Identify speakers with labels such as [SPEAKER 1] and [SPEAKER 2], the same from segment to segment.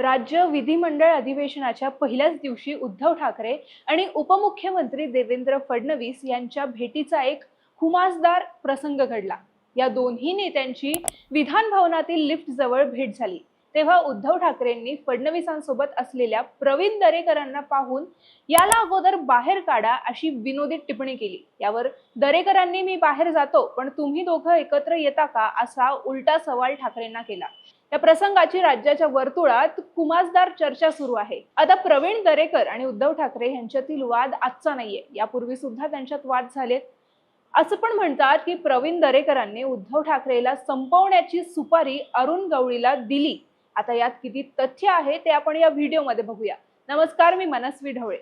[SPEAKER 1] राज्य विधिमंडळ अधिवेशनाच्या पहिल्याच दिवशी उद्धव ठाकरे आणि उपमुख्यमंत्री देवेंद्र फडणवीस यांच्या भेटीचा एक हुमासदार प्रसंग घडला. या दोन्ही नेत्यांची विधान भवनातील लिफ्ट जवळ भेट झाली. तेव्हा उद्धव ठाकरेंनी फडणवीसांसोबत असलेल्या प्रवीण दरेकरांना पाहून याला अगोदर बाहेर काढा अशी विनोदी टिप्पणी केली. यावर दरेकरांनी मी बाहेर जातो पण तुम्ही दोघं एकत्र येता का? असा उलटा सवाल ठाकरेंना केला. या प्रसंगाची राज्याच्या वर्तुळात कुमासदार चर्चा सुरू आहे. आता प्रवीण दरेकर आणि उद्धव ठाकरे यांच्यातील वाद आजचा नाहीये. यापूर्वी सुद्धा त्यांच्यात वाद झालेत. असं पण म्हणतात की प्रवीण दरेकरांनी उद्धव ठाकरेला संपवण्याची सुपारी अरुण गवळीला दिली. आता यात किती तथ्य आहे ते आपण या व्हिडिओमध्ये बघूया. नमस्कार मी मनस्वी ढवळे.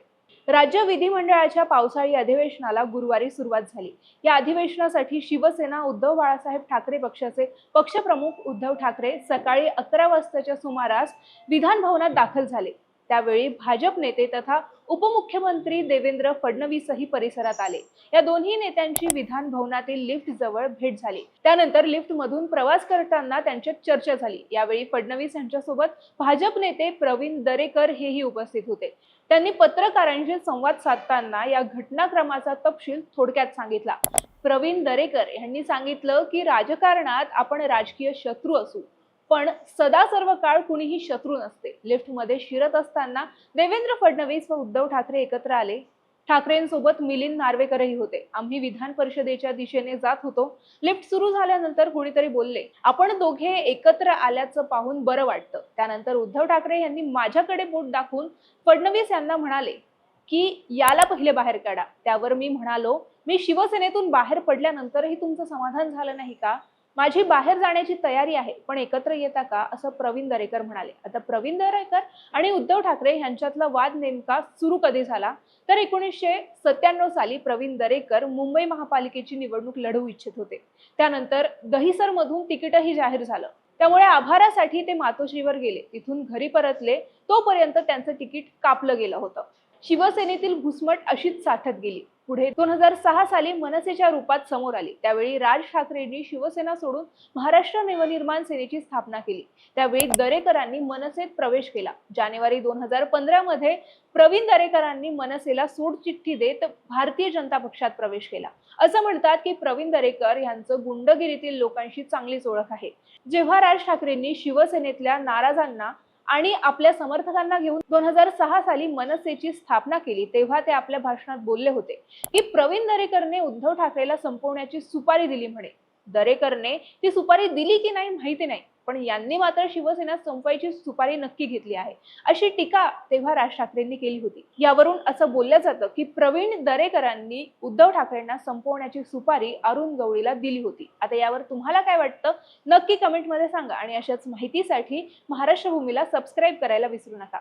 [SPEAKER 1] राज्य विधिमंडळाच्या पावसाळी अधिवेशनाला गुरुवारी सुरुवात झाली. या अधिवेशनासाठी शिवसेना उद्धव बाळासाहेब ठाकरे पक्षाचे पक्षप्रमुख उद्धव ठाकरे सकाळी अकरा वाजताच्या सुमारास विधान भवनात दाखल झाले. त्यावेळी भाजप नेते तथा उपमुख्यमंत्री देवेंद्र फडणवीसही परिसरात आले. या दोन्ही नेत्यांची विधान भवनातील लिफ्ट जवळ भेट झाली. त्यानंतर लिफ्ट मधून प्रवास करताना त्यांच्यात चर्चा झाली. यावेळी फडणवीस यांच्यासोबत भाजप नेते प्रवीण दरेकर हेही उपस्थित होते. त्यांनी पत्रकारांशी संवाद साधताना या घटनाक्रमाचा तपशील थोडक्यात सांगितला. प्रवीण दरेकर यांनी सांगितलं की राजकारणात आपण राजकीय शत्रू असू. पण सदा सर्व काळ कुणीही शत्रू नसते. लिफ्टमध्ये शिरत असताना देवेंद्र फडणवीस व उद्धव ठाकरे एकत्र आले. ठाकरेंसोबत मिलिंद नार्वेकरही होते. आम्ही विधान परिषदेच्या दिशेने जात होतो. लिफ्ट सुरू झाल्यानंतर कुणीतरी बोलले आपण दोघे एकत्र आल्याचं पाहून बरं वाटतं. त्यानंतर उद्धव ठाकरे यांनी माझ्याकडे बोट दाखवून फडणवीस यांना म्हणाले की याला पहिले बाहेर काढा. त्यावर मी म्हणालो मी शिवसेनेतून बाहेर पडल्यानंतरही तुमचं समाधान झालं नाही का? माझी बाहेर जाण्याची तयारी आहे पण एकत्र येता का? असं प्रवीण दरेकर म्हणाले. आता प्रवीण दरेकर आणि उद्धव ठाकरे यांच्यातला वाद नेमका सुरू कधी झाला? तर एकोणीसशे सत्त्याण्णव साली प्रवीण दरेकर मुंबई महापालिकेची निवडणूक लढवू इच्छित होते. त्यानंतर दहिसर मधून तिकीटही जाहीर झालं. त्यामुळे आभारासाठी ते मातोश्रीवर गेले. तिथून घरी परतले तोपर्यंत त्यांचं तिकीट कापलं गेलं होतं. शिवसेनेतील घुसमट अशीच साठत गेली. पुढे दोन हजार सहा साली मनसेच्या रूपात समोर आली. त्यावेळी राज ठाकरेंनी शिवसेना सोडून महाराष्ट्र नवनिर्माण सेनेची स्थापना केली. त्यावेळी दरेकरांनी मनसेत प्रवेश केला. जानेवारी दोन हजार पंधरा मध्ये प्रवीण दरेकरांनी मनसेला सोडचिठ्ठी देत भारतीय जनता पक्षात प्रवेश केला. असं म्हणतात की प्रवीण दरेकर यांचं गुंडगिरीतील लोकांशी चांगलीच ओळख आहे. जेव्हा राज ठाकरेंनी शिवसेनेतल्या नाराजांना आणि आपल्या समर्थकांना घेऊन दोन हजार सहा साली मनसेची स्थापना केली तेव्हा ते आपल्या भाषणात बोलले होते की प्रवीण दरेकरने उद्धव ठाकरेला संपवण्याची सुपारी दिली म्हणे. दरेकरने ती सुपारी दिली की नाही माहिती नाही. पण यांनी मात्र शिवसेना संपवायची सुपारी नक्की घेतली आहे. अशी टीका तेव्हा राज ठाकरेंनी केली होती. यावरून असं बोललं जातं की प्रवीण दरेकरांनी उद्धव ठाकरेंना संपवण्याची सुपारी अरुण गवळीला दिली होती. आता यावर तुम्हाला काय वाटतं? नक्की कमेंटमध्ये सांगा आणि अशाच माहितीसाठी महाराष्ट्र भूमीला सबस्क्राईब करायला विसरू नका.